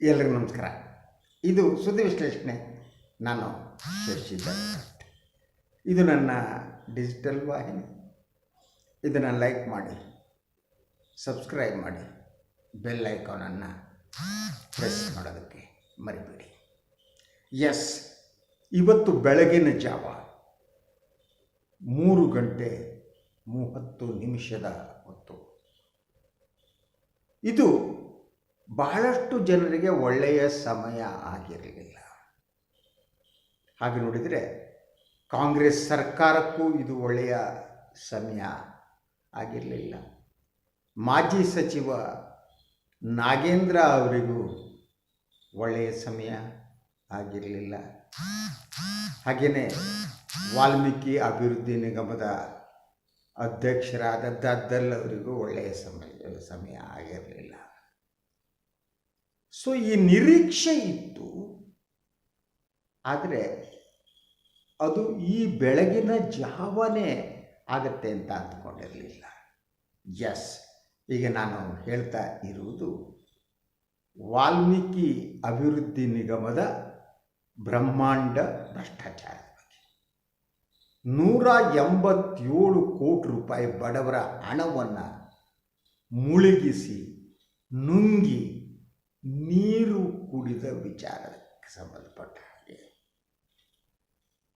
ಎಲ್ರಿಗೂ ನಮಸ್ಕಾರ. ಇದು ಸುದ್ದಿ ವಿಶ್ಲೇಷಣೆ. ನಾನು ಶಶಿಧರ್ ಇದು ನನ್ನ ಡಿಜಿಟಲ್ ವಾಹಿನಿ. ಇದನ್ನು ಲೈಕ್ ಮಾಡಿ, ಸಬ್ಸ್ಕ್ರೈಬ್ ಮಾಡಿ, ಬೆಲ್ ಐಕಾನನ್ನು ಪ್ರೆಸ್ ಮಾಡೋದಕ್ಕೆ ಮರಿಬೇಡಿ. ಎಸ್, ಇವತ್ತು ಬೆಳಗಿನ ಜಾವ ಮೂರು ಗಂಟೆ ಮೂವತ್ತು ನಿಮಿಷದ ಹೊತ್ತು. ಇದು ಬಹಳಷ್ಟು ಜನರಿಗೆ ಒಳ್ಳೆಯ ಸಮಯ ಆಗಿರಲಿಲ್ಲ. ಹಾಗೆ ನೋಡಿದರೆ ಕಾಂಗ್ರೆಸ್ ಸರ್ಕಾರಕ್ಕೂ ಇದು ಒಳ್ಳೆಯ ಸಮಯ ಆಗಿರಲಿಲ್ಲ. ಮಾಜಿ ಸಚಿವ ನಾಗೇಂದ್ರ ಅವರಿಗೂ ಒಳ್ಳೆಯ ಸಮಯ ಆಗಿರಲಿಲ್ಲ. ಹಾಗೆಯೇ ವಾಲ್ಮೀಕಿ ಅಭಿವೃದ್ಧಿ ನಿಗಮದ ಅಧ್ಯಕ್ಷರಾದ ದದ್ದಲ್ ಅವರಿಗೂ ಒಳ್ಳೆಯ ಸಮಯ ಸಮಯ ಆಗಿರಲಿಲ್ಲ. ಸೊ ಈ ನಿರೀಕ್ಷೆ ಇತ್ತು. ಆದರೆ ಅದು ಈ ಬೆಳಗಿನ ಜಾವನೇ ಆಗತ್ತೆ ಅಂತ ಅಂದ್ಕೊಂಡಿರಲಿಲ್ಲ. ಎಸ್ ಈಗ ನಾನು ಹೇಳ್ತಾ ಇರುವುದು ವಾಲ್ಮೀಕಿ ಅಭಿವೃದ್ಧಿ ನಿಗಮದ ಬ್ರಹ್ಮಾಂಡ ಭ್ರಷ್ಟಾಚಾರ ನೂರ ಎಂಬತ್ತೇಳು ಕೋಟಿ ರೂಪಾಯಿ ಬಡವರ ಹಣವನ್ನು ಮುಳುಗಿಸಿ ನುಂಗಿ ನೀರು ಕುಡಿದ ವಿಚಾರಕ್ಕೆ ಸಂಬಂಧಪಟ್ಟ ಹಾಗೆ.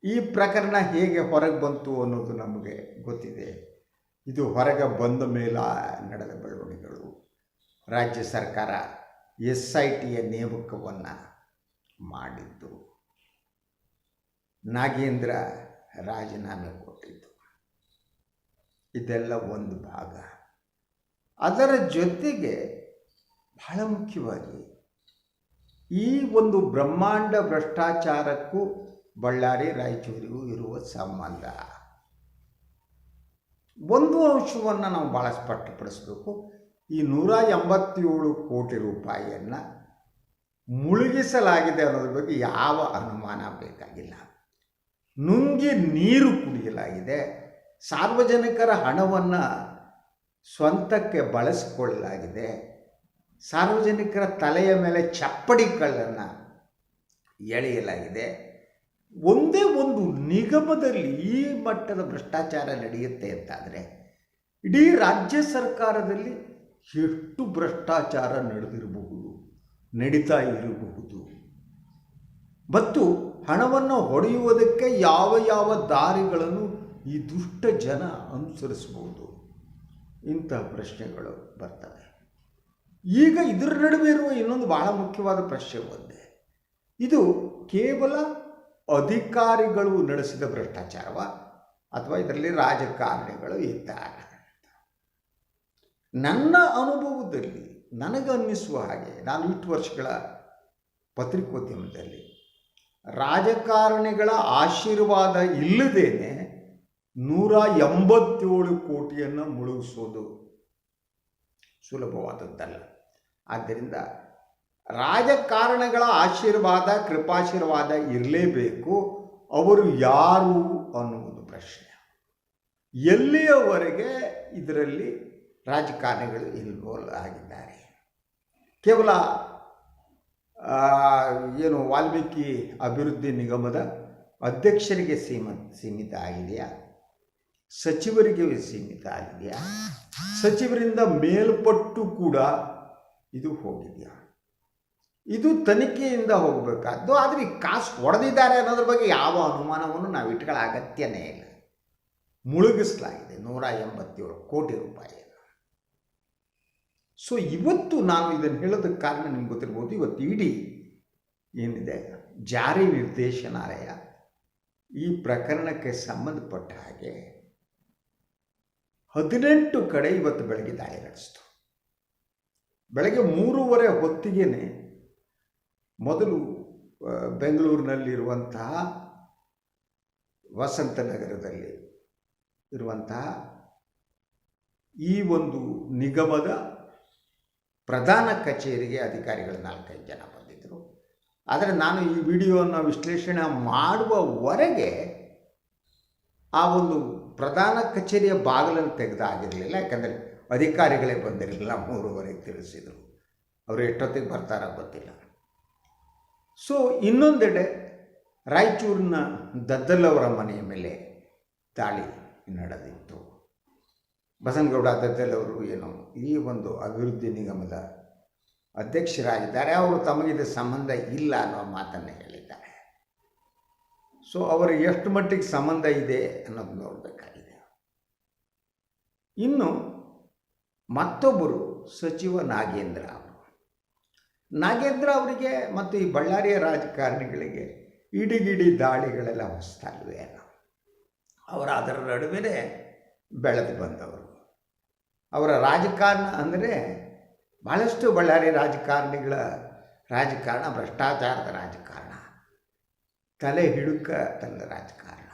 ಈ ಪ್ರಕರಣ ಹೇಗೆ ಹೊರಗೆ ಬಂತು ಅನ್ನೋದು ನಮಗೆ ಗೊತ್ತಿದೆ. ಇದು ಹೊರಗೆ ಬಂದ ಮೇಲೆ ನಡೆದ ಬೆಳವಣಿಗೆಗಳು. ರಾಜ್ಯ ಸರ್ಕಾರ ಎಸ್ ಐ ಟಿಯ ನೇಮಕವನ್ನು ಮಾಡಿದ್ದು. ನಾಗೇಂದ್ರ ರಾಜೀನಾಮೆ ಕೊಟ್ಟಿದ್ದು. ಇದೆಲ್ಲ ಒಂದು ಭಾಗ. ಅದರ ಜೊತೆಗೆ ಬಹಳ ಮುಖ್ಯವಾಗಿ ಈ ಒಂದು ಬ್ರಹ್ಮಾಂಡ ಭ್ರಷ್ಟಾಚಾರಕ್ಕೂ ಬಳ್ಳಾರಿ ರಾಯಚೂರಿಗೂ ಇರುವ ಸಂಬಂಧ. ಒಂದು ಅಂಶವನ್ನು ನಾವು ಭಾಳ ಸ್ಪಷ್ಟಪಡಿಸಬೇಕು. ಈ ನೂರ ಎಂಬತ್ತೇಳು ಕೋಟಿ ರೂಪಾಯಿಯನ್ನು ಮುಳುಗಿಸಲಾಗಿದೆ ಅನ್ನೋದ್ರ ಬಗ್ಗೆ ಯಾವ ಅನುಮಾನ ಬೇಕಾಗಿಲ್ಲ. ನುಂಗಿ ನೀರು ಕುಡಿಯಲಾಗಿದೆ. ಸಾರ್ವಜನಿಕರ ಹಣವನ್ನು ಸ್ವಂತಕ್ಕೆ ಬಳಸಿಕೊಳ್ಳಲಾಗಿದೆ. ಸಾರ್ವಜನಿಕರ ತಲೆಯ ಮೇಲೆ ಚಪ್ಪಡಿ ಕಳ್ಳನ್ನು ಎಳೆಯಲಾಗಿದೆ. ಒಂದೇ ಒಂದು ನಿಗಮದಲ್ಲಿ ಈ ಮಟ್ಟದ ಭ್ರಷ್ಟಾಚಾರ ನಡೆಯುತ್ತೆ ಅಂತಾದರೆ, ಇಡೀ ರಾಜ್ಯ ಸರ್ಕಾರದಲ್ಲಿ ಎಷ್ಟು ಭ್ರಷ್ಟಾಚಾರ ನಡೆದಿರಬಹುದು, ನಡೀತಾ ಇರಬಹುದು. ಮತ್ತು ಹಣವನ್ನು ಹೊಡೆಯುವುದಕ್ಕೆ ಯಾವ ಯಾವ ದಾರಿಗಳನ್ನು ಈ ದುಷ್ಟ ಜನ ಅನುಸರಿಸಬಹುದು ಇಂತಹ ಪ್ರಶ್ನೆಗಳು ಬರ್ತವೆ. ಈಗ ಇದರ ನಡುವೆ ಇರುವ ಇನ್ನೊಂದು ಬಹಳ ಮುಖ್ಯವಾದ ಪ್ರಶ್ನೆ ಒಂದೇ. ಇದು ಕೇವಲ ಅಧಿಕಾರಿಗಳು ನಡೆಸಿದ ಭ್ರಷ್ಟಾಚಾರವ ಅಥವಾ ಇದರಲ್ಲಿ ರಾಜಕಾರಣಿಗಳು ಇದ್ದಾರೆ ನನ್ನ ಅನುಭವದಲ್ಲಿ, ನನಗನ್ನಿಸುವ ಹಾಗೆ, ನಾನು ಇಷ್ಟು ವರ್ಷಗಳ ಪತ್ರಿಕೋದ್ಯಮದಲ್ಲಿ ರಾಜಕಾರಣಿಗಳ ಆಶೀರ್ವಾದ ಇಲ್ಲದೇನೆ ನೂರ ಎಂಬತ್ತೇಳು ಕೋಟಿಯನ್ನು ಮುಳುಗಿಸೋದು ಸುಲಭವಾದದ್ದಲ್ಲ. ಆದ್ದರಿಂದ ರಾಜಕಾರಣಗಳ ಆಶೀರ್ವಾದ, ಕೃಪಾಶೀರ್ವಾದ ಇರಲೇಬೇಕು. ಅವರು ಯಾರು ಅನ್ನುವುದು ಪ್ರಶ್ನೆ. ಎಲ್ಲಿಯವರೆಗೆ ಇದರಲ್ಲಿ ರಾಜಕಾರಣಿಗಳು ಇನ್ವಾಲ್ವ್ ಆಗಿದ್ದಾರೆ? ಕೇವಲ ಏನು ವಾಲ್ಮೀಕಿ ಅಭಿವೃದ್ಧಿ ನಿಗಮದ ಅಧ್ಯಕ್ಷರಿಗೆ ಸೀಮ, ಸೀಮಿತ ಆಗಿದೆಯಾ? ಸಚಿವರಿಗೆ ಸೀಮಿತ ಆಗಿದೆಯಾ? ಸಚಿವರಿಂದ ಮೇಲ್ಪಟ್ಟು ಕೂಡ ಇದು ಹೋಗಿದೆಯಾ? ಇದು ತನಿಖೆಯಿಂದ ಹೋಗಬೇಕಾದ್ದು, ಆದರೆ ಈ ಕಾಸು ಹೊಡೆದಿದ್ದಾರೆ ಅನ್ನೋದ್ರ ಬಗ್ಗೆ ಯಾವ ಅನುಮಾನವನ್ನು ನಾವು ಇಟ್ಕೊಳ್ಳೋ ಅಗತ್ಯನೇ ಇಲ್ಲ. ಮುಳುಗಿಸಲಾಗಿದೆ ನೂರ ಎಂಬತ್ತೇಳು ಕೋಟಿ ರೂಪಾಯಿ. ಸೊ ಇವತ್ತು ನಾನು ಇದನ್ನು ಹೇಳೋದಕ್ಕೆ ಕಾರಣ ನಿಮ್ಗೆ ಗೊತ್ತಿರ್ಬೋದು, ಇವತ್ತು ಇಡೀ ಏನಿದೆ, ಜಾರಿ ನಿರ್ದೇಶನಾಲಯ ಈ ಪ್ರಕರಣಕ್ಕೆ ಸಂಬಂಧಪಟ್ಟ ಹಾಗೆ ಹದಿನೆಂಟು ಕಡೆ ಇವತ್ತು ಬೆಳಗ್ಗೆ ದಾಳಿ ನಡೆಸಿತು. ಬೆಳಗ್ಗೆ ಮೂರುವರೆ ಹೊತ್ತಿಗೆನೆ ಮೊದಲು ಬೆಂಗಳೂರಿನಲ್ಲಿರುವಂತಹ ವಸಂತ ವಸಂತನಗರದಲ್ಲಿ ಇರುವಂತಹ ಈ ಒಂದು ನಿಗಮದ ಪ್ರಧಾನ ಕಚೇರಿಗೆ ಅಧಿಕಾರಿಗಳು ನಾಲ್ಕೈದು ಜನ ಬಂದಿದ್ದರು. ಆದರೆ ನಾನು ಈ ವಿಡಿಯೋನ ವಿಶ್ಲೇಷಣೆ ಮಾಡುವವರೆಗೆ ಆ ಒಂದು ಪ್ರಧಾನ ಕಚೇರಿಯ ಬಾಗಿಲನ್ನು ತೆಗೆದಾಗಿರಲಿಲ್ಲ ಯಾಕಂದರೆ ಅಧಿಕಾರಿಗಳೇ ಬಂದಿರಲಿಲ್ಲ ಮೂರುವರೆಗೆ ತಿಳಿಸಿದರು. ಅವರು ಎಷ್ಟೊತ್ತಿಗೆ ಬರ್ತಾರೋ ಗೊತ್ತಿಲ್ಲ. ಸೊ ಇನ್ನೊಂದೆಡೆ ರಾಯಚೂರಿನ ದದ್ದಲವರ ಮನೆಯ ಮೇಲೆ ದಾಳಿ ನಡೆದಿತ್ತು. ಬಸನಗೌಡ ದದ್ದಲವರು ಏನು ಈ ಒಂದು ಅಭಿವೃದ್ಧಿ ನಿಗಮದ ಅಧ್ಯಕ್ಷರಾಗಿದ್ದಾರೆ, ಅವರು ತಮಗಿದ ಸಂಬಂಧ ಇಲ್ಲ ಅನ್ನೋ ಮಾತನ್ನು ಹೇಳಿದ್ದಾರೆ. ಸೊ ಅವರ ಎಷ್ಟು ಮಟ್ಟಿಗೆ ಸಂಬಂಧ ಇದೆ ಅನ್ನೋದು ನೋಡಬೇಕಾಗಿದೆ. ಇನ್ನು ಮತ್ತೊಬ್ಬರು ಸಚಿವ ನಾಗೇಂದ್ರ ಅವರು. ನಾಗೇಂದ್ರ ಅವರಿಗೆ ಮತ್ತು ಈ ಬಳ್ಳಾರಿಯ ರಾಜಕಾರಣಿಗಳಿಗೆ ಇಡಿಗಿಡಿ ದಾಳಿಗಳೆಲ್ಲ ಹೊಸ್ತಾಗಿವೆ ಅವರ ಅದರ ನಡುವೆ ಬೆಳೆದು ಬಂದವರು. ಅವರ ರಾಜಕಾರಣ ಅಂದರೆ ಭಾಳಷ್ಟು ಬಳ್ಳಾರಿ ರಾಜಕಾರಣಿಗಳ ರಾಜಕಾರಣ, ಭ್ರಷ್ಟಾಚಾರದ ರಾಜಕಾರಣ. ತಲೆ ಹಿಡುಕ ತಂದ ರಾಜಕಾರಣ.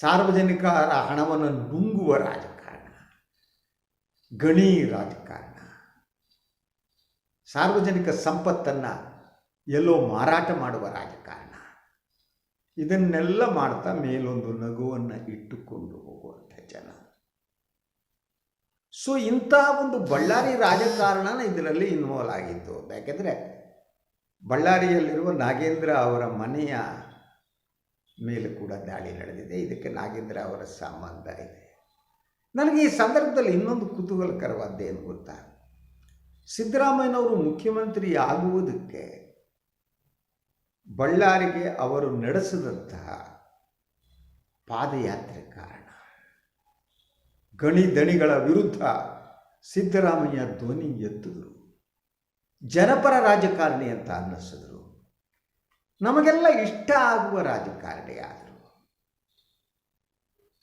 ಸಾರ್ವಜನಿಕರ ಹಣವನ್ನು ನುಂಗುವ ರಾಜಕಾರಣ. ಗಣಿ ರಾಜಕಾರಣ. ಸಾರ್ವಜನಿಕ ಸಂಪತ್ತನ್ನು ಎಲ್ಲೋ ಮಾರಾಟ ಮಾಡುವ ರಾಜಕಾರಣ. ಇದನ್ನೆಲ್ಲ ಮಾಡ್ತಾ ಮೇಲೊಂದು ನಗುವನ್ನು ಇಟ್ಟುಕೊಂಡು ಹೋಗುವಂಥ ಜನ. ಸೊ ಇಂತಹ ಒಂದು ಬಳ್ಳಾರಿ ರಾಜಕಾರಣನ ಇದರಲ್ಲಿ ಇನ್ವಾಲ್ವ್ ಆಗಿತ್ತು ಯಾಕೆಂದರೆ ಬಳ್ಳಾರಿಯಲ್ಲಿರುವ ನಾಗೇಂದ್ರ ಅವರ ಮನೆಯ ಮೇಲೆ ಕೂಡ ದಾಳಿ ನಡೆದಿದೆ. ಇದಕ್ಕೆ ನಾಗೇಂದ್ರ ಅವರ ಸಂಬಂಧ ಇದೆ ನನಗೆ ಈ ಸಂದರ್ಭದಲ್ಲಿ ಇನ್ನೊಂದು ಕುತೂಹಲಕರವಾದ್ದೇನು ಗೊತ್ತಾ? ಸಿದ್ದರಾಮಯ್ಯನವರು ಮುಖ್ಯಮಂತ್ರಿ ಆಗುವುದಕ್ಕೆ ಬಳ್ಳಾರಿಗೆ ಅವರು ನಡೆಸಿದಂತಹ ಪಾದಯಾತ್ರೆ ಕಾರಣ ಗಣಿ ದಣಿಗಳ ವಿರುದ್ಧ ಸಿದ್ದರಾಮಯ್ಯ ಧ್ವನಿ ಎತ್ತಿದ್ರು. ಜನಪರ ರಾಜಕಾರಣಿ ಅಂತ ಅನ್ನಿಸಿದ್ರು. ನಮಗೆಲ್ಲ ಇಷ್ಟ ಆಗುವ ರಾಜಕಾರಣಿ ಆದರು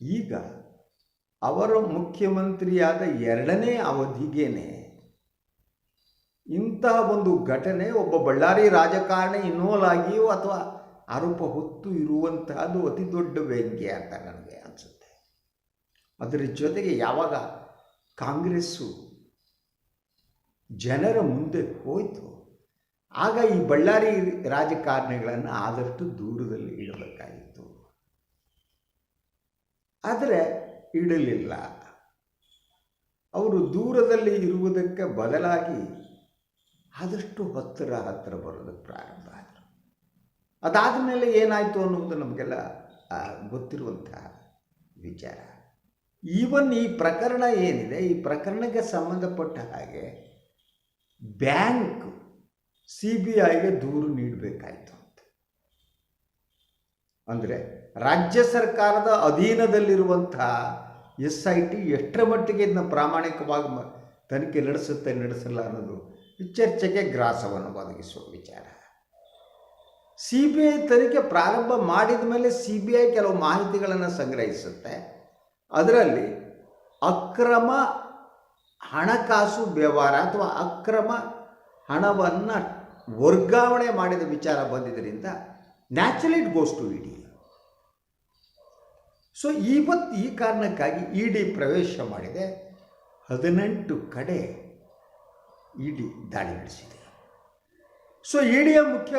ಈಗ ಅವರು ಮುಖ್ಯಮಂತ್ರಿಯಾದ ಎರಡನೇ ಅವಧಿಗೇನೆ ಇಂತಹ ಒಂದು ಘಟನೆ, ಒಬ್ಬ ಬಳ್ಳಾರಿ ರಾಜಕಾರಣಿ ಇನ್ವಾಲ್ವ್ ಆಗಿಯೋ ಅಥವಾ ಆರೋಪ ಹೊತ್ತು ಇರುವಂತಹದ್ದು ಅತಿ ದೊಡ್ಡ ವ್ಯಂಗ್ಯ ಅಂತ ನನಗೆ ಅನಿಸುತ್ತೆ. ಅದರ ಜೊತೆಗೆ ಯಾವಾಗ ಕಾಂಗ್ರೆಸ್ಸು ಜನರ ಮುಂದೆ ಹೋಯಿತು. ಆಗ ಈ ಬಳ್ಳಾರಿ ರಾಜಕಾರಣಿಗಳನ್ನು ಆದಷ್ಟು ದೂರದಲ್ಲಿ ಇಡಬೇಕಾಗಿತ್ತು. ಆದರೆ ಇಡಲಿಲ್ಲ. ಅವರು ದೂರದಲ್ಲಿ ಇರುವುದಕ್ಕೆ ಬದಲಾಗಿ ಆದಷ್ಟು ಹತ್ತಿರ ಹತ್ತಿರ ಬರೋದಕ್ಕೆ ಪ್ರಾರಂಭ ಆದರು ಅದಾದ ಮೇಲೆ ಏನಾಯಿತು ಅನ್ನುವುದು ನಮಗೆಲ್ಲ ಗೊತ್ತಿರುವಂತಹ ವಿಚಾರ. ಈವನ್ ಈ ಪ್ರಕರಣ ಏನಿದೆ, ಈ ಪ್ರಕರಣಕ್ಕೆ ಸಂಬಂಧಪಟ್ಟ ಹಾಗೆ ಬ್ಯಾಂಕ್ ಸಿ ಬಿ ಐಗೆ ದೂರು ನೀಡಬೇಕಾಯಿತು ಅಂತ. ಅಂದರೆ ರಾಜ್ಯ ಸರ್ಕಾರದ ಅಧೀನದಲ್ಲಿರುವಂಥ ಎಸ್ ಐ ಟಿ ಎಷ್ಟರ ಮಟ್ಟಿಗೆ ಇದನ್ನ ಪ್ರಾಮಾಣಿಕವಾಗಿ ತನಿಖೆ ನಡೆಸುತ್ತೆ, ನಡೆಸಲ್ಲ ಅನ್ನೋದು ಚರ್ಚೆಗೆ ಗ್ರಾಸವನ್ನು ಒದಗಿಸುವ ವಿಚಾರ. ಸಿ ಬಿ ಐ ತನಿಖೆ ಪ್ರಾರಂಭ ಮಾಡಿದ ಮೇಲೆ ಸಿ ಬಿ ಐ ಕೆಲವು ಮಾಹಿತಿಗಳನ್ನು ಸಂಗ್ರಹಿಸುತ್ತೆ. ಅದರಲ್ಲಿ ಅಕ್ರಮ ಹಣಕಾಸು ವ್ಯವಹಾರ ಅಥವಾ ಅಕ್ರಮ ಹಣವನ್ನು ವರ್ಗಾವಣೆ ಮಾಡಿದ ವಿಚಾರ ಬಂದಿದ್ದರಿಂದ natural it goes to ED. So, ಇವತ್ತು ಈ ಕಾರಣಕ್ಕಾಗಿ ಇಡಿ ಪ್ರವೇಶ ಮಾಡಿದೆ. ಹದಿನೆಂಟು ಕಡೆ ಇಡಿ ದಾಳಿ ನಡೆಸಿದೆ. ಸೊ, ಇಡಿಯ ಮುಖ್ಯ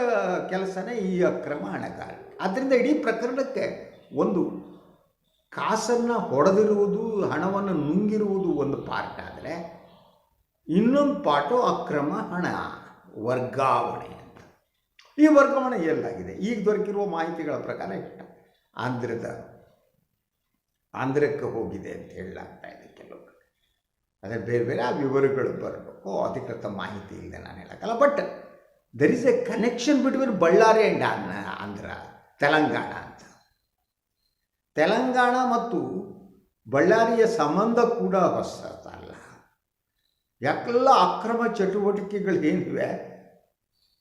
ಕೆಲಸನೇ ಈ ಅಕ್ರಮ ಹಣಕಾಸು ಆದ್ದರಿಂದ ಇಡೀ ಪ್ರಕರಣಕ್ಕೆ ಒಂದು ಕಾಸನ್ನು ಹೊಡೆದಿರುವುದು, ಹಣವನ್ನು ನುಂಗಿರುವುದು ಒಂದು ಪಾರ್ಟ್ ಆದರೆ, ಇನ್ನೊಂದು ಪಾರ್ಟು ಅಕ್ರಮ ಹಣ, ವರ್ಗಾವಣೆ ಅಂತ. ಈ ವರ್ಗಾವಣೆ ಎಲ್ಲಾಗಿದೆ? ಈಗ ದೊರಕಿರುವ ಮಾಹಿತಿಗಳ ಪ್ರಕಾರ ಇಷ್ಟ. ಆಂಧ್ರದ, ಆಂಧ್ರಕ್ಕೆ ಹೋಗಿದೆ ಅಂತ ಹೇಳಲಾಗ್ತಾ ಇದೆ ಕೆಲವು ಅದೇ ಬೇರೆ ಬೇರೆ ಆ ವಿವರಗಳು ಬರಬೇಕು. ಅಧಿಕೃತ ಮಾಹಿತಿ ಇಲ್ಲದೆ ನಾನು ಹೇಳೋಕ್ಕಲ್ಲ but there is a connection between Bellary and Andhra Telangana ಅಂತ. ತೆಲಂಗಾಣ ಮತ್ತು ಬಳ್ಳಾರಿಯ ಸಂಬಂಧ ಕೂಡ ಹೊಸದಲ್ಲ. ಯಾಕೆಲ್ಲ ಅಕ್ರಮ ಚಟುವಟಿಕೆಗಳು ಏನಿವೆ?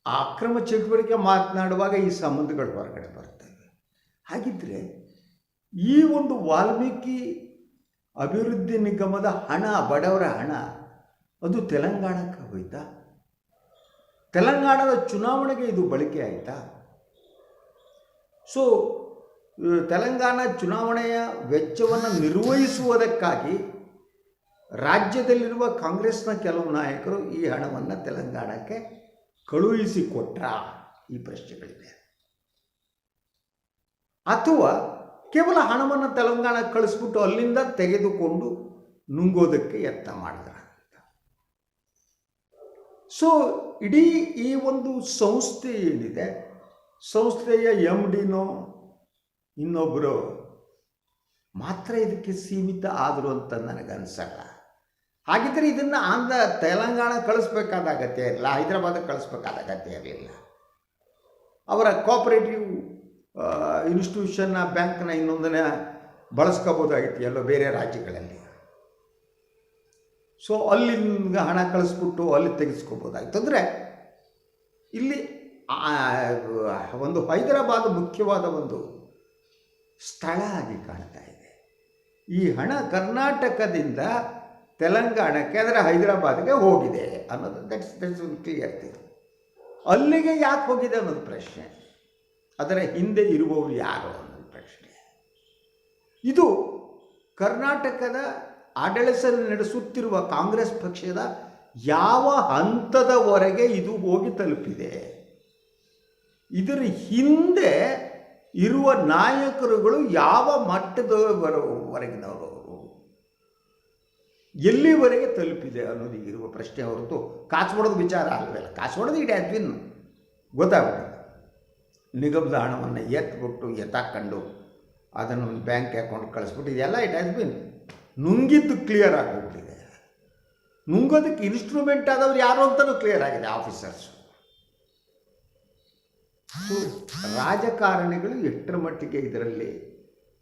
ಆ ಅಕ್ರಮ ಚಟುವಟಿಕೆ ಮಾತನಾಡುವಾಗ ಈ ಸಂಬಂಧಗಳು ಹೊರಗಡೆ ಬರ್ತವೆ. ಹಾಗಿದ್ರೆ ಈ ಒಂದು ವಾಲ್ಮೀಕಿ ಅಭಿವೃದ್ಧಿ ನಿಗಮದ ಹಣ, ಬಡವರ ಹಣ, ಅದು ತೆಲಂಗಾಣಕ್ಕೆ ಹೋಯ್ತಾ? ತೆಲಂಗಾಣದ ಚುನಾವಣೆಗೆ ಇದು ಬಳಕೆ ಆಯಿತಾ? ಸೊ ತೆಲಂಗಾಣ ಚುನಾವಣೆಯ ವೆಚ್ಚವನ್ನು ನಿರ್ವಹಿಸುವುದಕ್ಕಾಗಿ ರಾಜ್ಯದಲ್ಲಿರುವ ಕಾಂಗ್ರೆಸ್ನ ಕೆಲವು ನಾಯಕರು ಈ ಹಣವನ್ನು ತೆಲಂಗಾಣಕ್ಕೆ ಕಳುಹಿಸಿಕೊಟ್ರ ಈ ಪ್ರಶ್ನೆಗಳಿವೆ. ಅಥವಾ ಕೇವಲ ಹಣವನ್ನು ತೆಲಂಗಾಣ ಕಳಿಸ್ಬಿಟ್ಟು ಅಲ್ಲಿಂದ ತೆಗೆದುಕೊಂಡು ನುಂಗೋದಕ್ಕೆ ಯತ್ನ ಮಾಡಿದ್ರ ಅಂತ. ಸೊ ಇಡೀ ಈ ಒಂದು ಸಂಸ್ಥೆ ಏನಿದೆ? ಸಂಸ್ಥೆಯ ಎಂ ಡಿನೋ ಇನ್ನೊಬ್ಬರು ಮಾತ್ರ ಇದಕ್ಕೆ ಸೀಮಿತ ಆದರು ಅಂತ ನನಗನ್ಸಲ್ಲ. ಹಾಗಿದ್ರೆ ಇದನ್ನು ಆಂಧ್ರ, ತೆಲಂಗಾಣ ಕಳಿಸ್ಬೇಕಾದ ಅಗತ್ಯ ಇರಲಿಲ್ಲ ಹೈದರಾಬಾದ್ ಕಳಿಸ್ಬೇಕಾದ ಅಗತ್ಯ ಇರಲಿಲ್ಲ. ಅವರ ಕೋಆಪರೇಟಿವ್ ಇನ್ಸ್ಟಿಟ್ಯೂಷನ್ನ ಬ್ಯಾಂಕ್ನ ಇನ್ನೊಂದನ್ನ ಬಳಸ್ಕೋಬೋದಾಗಿತ್ತು ಎಲ್ಲೋ ಬೇರೆ ರಾಜ್ಯಗಳಲ್ಲಿ. ಸೊ ಅಲ್ಲಿಂದ ಹಣ ಕಳಿಸ್ಬಿಟ್ಟು ಅಲ್ಲಿ ತೆಗೆಸ್ಕೋಬೋದಾಗಿತ್ತು. ಅಂದರೆ ಇಲ್ಲಿ ಒಂದು ಹೈದರಾಬಾದ್ ಮುಖ್ಯವಾದ ಒಂದು ಸ್ಥಳ ಆಗಿ ಕಾಣ್ತಾ ಇದೆ. ಈ ಹಣ ಕರ್ನಾಟಕದಿಂದ ತೆಲಂಗಾಣಕ್ಕೆ, ಅಂದರೆ ಹೈದರಾಬಾದ್ಗೆ ಹೋಗಿದೆ ಅನ್ನೋದು ದಟ್ಸ್ ದಟ್ಸ್ ಒಂದು ಕ್ಲಿಯರ್ ಥಿಂಗ್ ಅಲ್ಲಿಗೆ ಯಾಕೆ ಹೋಗಿದೆ ಅನ್ನೋದು ಪ್ರಶ್ನೆ. ಅದರ ಹಿಂದೆ ಇರುವವರು ಯಾರು ಅನ್ನೋದು ಪ್ರಶ್ನೆ. ಇದು ಕರ್ನಾಟಕದ ಆಡಳಿತ ನಡೆಸುತ್ತಿರುವ ಕಾಂಗ್ರೆಸ್ ಪಕ್ಷದ ಯಾವ ಹಂತದವರೆಗೆ ಇದು ಹೋಗಿ ತಲುಪಿದೆ. ಇದರ ಹಿಂದೆ ಇರುವ ನಾಯಕರುಗಳು ಯಾವ ಮಟ್ಟದ ಮಟ್ಟದವರೆಗಿನವರು? ಎಲ್ಲಿವರೆಗೆ ತಲುಪಿದೆ ಅನ್ನೋದು ಇರುವ ಪ್ರಶ್ನೆ ಹೊರತು ಕಾಸು ವಿಚಾರ ಅಲ್ವಲ್ಲ? ಕಾಸು ಇಡೀ ಅದ್ವಿನ್. ಗೊತ್ತಾಗ್ಬಿಟ್ಟಿದೆ. ನಿಗಮದ ಹಣವನ್ನು ಎತ್ಬಿಟ್ಟು ಎತ್ತಾಕೊಂಡು ಅದನ್ನು ಒಂದು ಬ್ಯಾಂಕ್ ಅಕೌಂಟ್ ಕಳಿಸ್ಬಿಟ್ಟು ಇದೆಲ್ಲ ಇಟ್ ಹ್ಯಾಸ್ ಬಿನ್ ನುಂಗಿದ್ದು ಕ್ಲಿಯರ್ ಆಗಿಬಿಟ್ಟಿದೆ. ನುಂಗೋದಕ್ಕೆ ಇನ್ಸ್ಟ್ರೂಮೆಂಟ್ ಆದವ್ರು ಯಾರು ಅಂತಲೂ ಕ್ಲಿಯರ್ ಆಗಿದೆ ಆಫೀಸರ್ಸು ರಾಜಕಾರಣಿಗಳು ಎಷ್ಟರ ಮಟ್ಟಿಗೆ ಇದರಲ್ಲಿ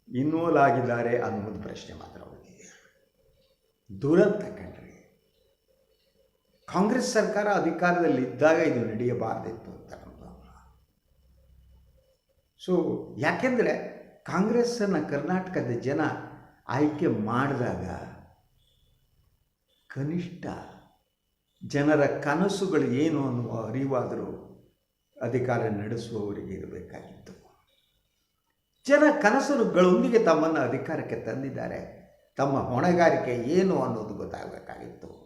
ಇನ್ವಾಲ್ವ್ ಆಗಿದ್ದಾರೆ ಅನ್ನೋದು ಪ್ರಶ್ನೆ ಮಾತ್ರ ಉಳಿದಿದೆ ದುರಂತ ಕಂಡ್ರಿ, ಕಾಂಗ್ರೆಸ್ ಸರ್ಕಾರ ಅಧಿಕಾರದಲ್ಲಿದ್ದಾಗ ಇದು ನಡೆಯಬಾರ್ದಿತ್ತು ಅಂತ ನಮ್ಮ. ಸೊ ಯಾಕೆಂದರೆ ಕಾಂಗ್ರೆಸ್ಸನ್ನು ಕರ್ನಾಟಕದ ಜನ ಆಯ್ಕೆ ಮಾಡಿದಾಗ ಕನಿಷ್ಠ ಜನರ ಕನಸುಗಳು ಏನು ಅನ್ನುವ ಅರಿವಾದರೂ ಅಧಿಕಾರ ನಡೆಸುವವರಿಗೆ ಇರಬೇಕಾಗಿತ್ತು. ಜನ ಕನಸುಗಳೊಂದಿಗೆ ತಮ್ಮನ್ನು ಅಧಿಕಾರಕ್ಕೆ ತಂದಿದ್ದಾರೆ. ತಮ್ಮ ಹೊಣೆಗಾರಿಕೆ ಏನು ಅನ್ನೋದು ಗೊತ್ತಾಗಬೇಕಾಗಿತ್ತು.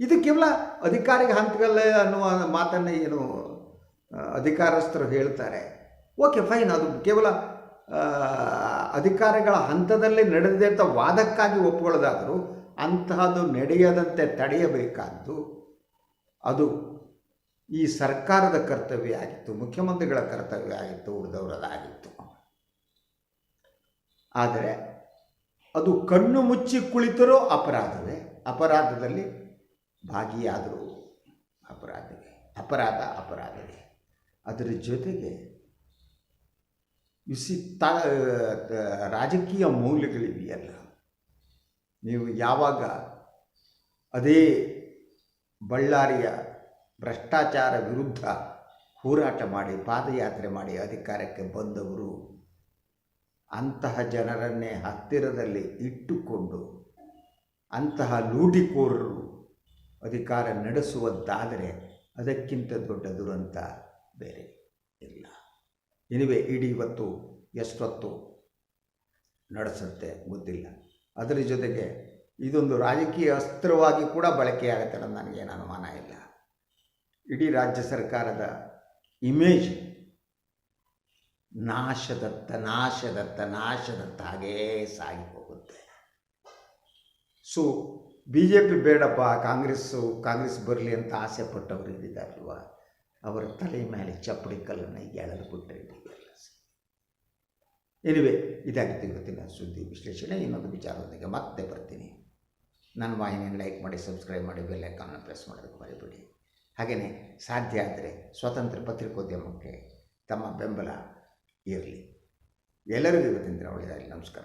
ಇದು ಕೇವಲ ಅಧಿಕಾರಿಗೆ ಹಂತಗಲ್ಲ ಅನ್ನುವ ಮಾತನ್ನು ಏನು ಅಧಿಕಾರಸ್ಥರು ಹೇಳ್ತಾರೆ. Okay, fine. ಅದು ಕೇವಲ ಅಧಿಕಾರಿಗಳ ಹಂತದಲ್ಲಿ ನಡೆದಿದೆ ಅಂತ ವಾದಕ್ಕಾಗಿ ಒಪ್ಪಿಕೊಳ್ಳೋದಾದರೂ ಅಂತಹದ್ದು ನಡೆಯದಂತೆ ತಡೆಯಬೇಕಾದ್ದು ಅದು ಈ ಸರ್ಕಾರದ ಕರ್ತವ್ಯ ಆಗಿತ್ತು, ಮುಖ್ಯಮಂತ್ರಿಗಳ ಕರ್ತವ್ಯ ಆಗಿತ್ತು, ಉಳಿದವರದಾಗಿತ್ತು. ಆದರೆ ಅದು ಕಣ್ಣು ಮುಚ್ಚಿ ಕುಳಿತರೂ ಅಪರಾಧವೇ? ಅಪರಾಧದಲ್ಲಿ ಭಾಗಿಯಾದರೂ ಅಪರಾಧವೇ? ಅಪರಾಧ ಅಪರಾಧವೇ? ಅದರ ಜೊತೆಗೆ ಬಿಸಿ ತ, ರಾಜಕೀಯ ಮೌಲ್ಯಗಳಿವೆಯಲ್ಲ. ನೀವು ಯಾವಾಗ ಅದೇ ಬಳ್ಳಾರಿಯ ಭ್ರಷ್ಟಾಚಾರ ವಿರುದ್ಧ ಹೋರಾಟ ಮಾಡಿ, ಪಾದಯಾತ್ರೆ ಮಾಡಿ ಅಧಿಕಾರಕ್ಕೆ ಬಂದವರು ಅಂತಹ ಜನರನ್ನೇ ಹತ್ತಿರದಲ್ಲಿ ಇಟ್ಟುಕೊಂಡು ಅಂತಹ ಲೂಟಿಕೋರರು ಅಧಿಕಾರ ನಡೆಸುವಂತಾದರೆ ಅದಕ್ಕಿಂತ ದೊಡ್ಡ ದುರಂತ ಬೇರೆ ಇಲ್ಲ. ಇನಿವೆ ಇಡೀ ಇವತ್ತು ಎಷ್ಟೊತ್ತು ನಡೆಸುತ್ತೆ ಗೊತ್ತಿಲ್ಲ. ಅದರ ಜೊತೆಗೆ ಇದೊಂದು ರಾಜಕೀಯ ಅಸ್ತ್ರವಾಗಿ ಕೂಡ ಬಳಕೆಯಾಗುತ್ತೆ ನನಗೇನು ಅನುಮಾನ ಇಲ್ಲ. ಇಡೀ ರಾಜ್ಯ ಸರ್ಕಾರದ ಇಮೇಜ್ ನಾಶದತ್ತ ನಾಶದತ್ತ ನಾಶದತ್ತ ಹಾಗೇ ಸಾಗಿ ಹೋಗುತ್ತೆ. ಸೊ ಬಿ ಜೆ ಪಿ ಬೇಡಪ್ಪ ಕಾಂಗ್ರೆಸ್ಸು ಕಾಂಗ್ರೆಸ್ ಬರಲಿ ಅಂತ ಆಸೆ ಪಟ್ಟವರು ಇದ್ದಾರಲ್ವ ಅವರ ತಲೆ ಮೇಲೆ ಚಪ್ಪಡಿ ಕಲ್ಲನ್ನು ಎಳೆದು ಬಿಟ್ಟರೆ ಎನಿವೆ ಇದಾಗಿತ್ತು ಇವತ್ತಿನ ಸುದ್ದಿ ವಿಶ್ಲೇಷಣೆ. ಇನ್ನೊಂದು ವಿಚಾರದೊಂದಿಗೆ ಮತ್ತೆ ಬರ್ತೀನಿ. ನನ್ನ ವಾಹಿನಿಯನ್ನು ಲೈಕ್ ಮಾಡಿ ಸಬ್ಸ್ಕ್ರೈಬ್ ಮಾಡಿ ಬೆಲ್ ಐಕಾನನ್ನು ಪ್ರೆಸ್ ಮಾಡೋದಕ್ಕೆ ಮರಿಬೇಡಿ. ಹಾಗೆಯೇ ಸಾಧ್ಯ ಆದರೆ ಸ್ವತಂತ್ರ ಪತ್ರಿಕೋದ್ಯಮಕ್ಕೆ ತಮ್ಮ ಬೆಂಬಲ ಇರಲಿ. ಎಲ್ಲರಿಗೂ ಇವತ್ತಿನ ದಿನ ಒಳ್ಳೆಯದಾಗಲಿ ನಮಸ್ಕಾರ.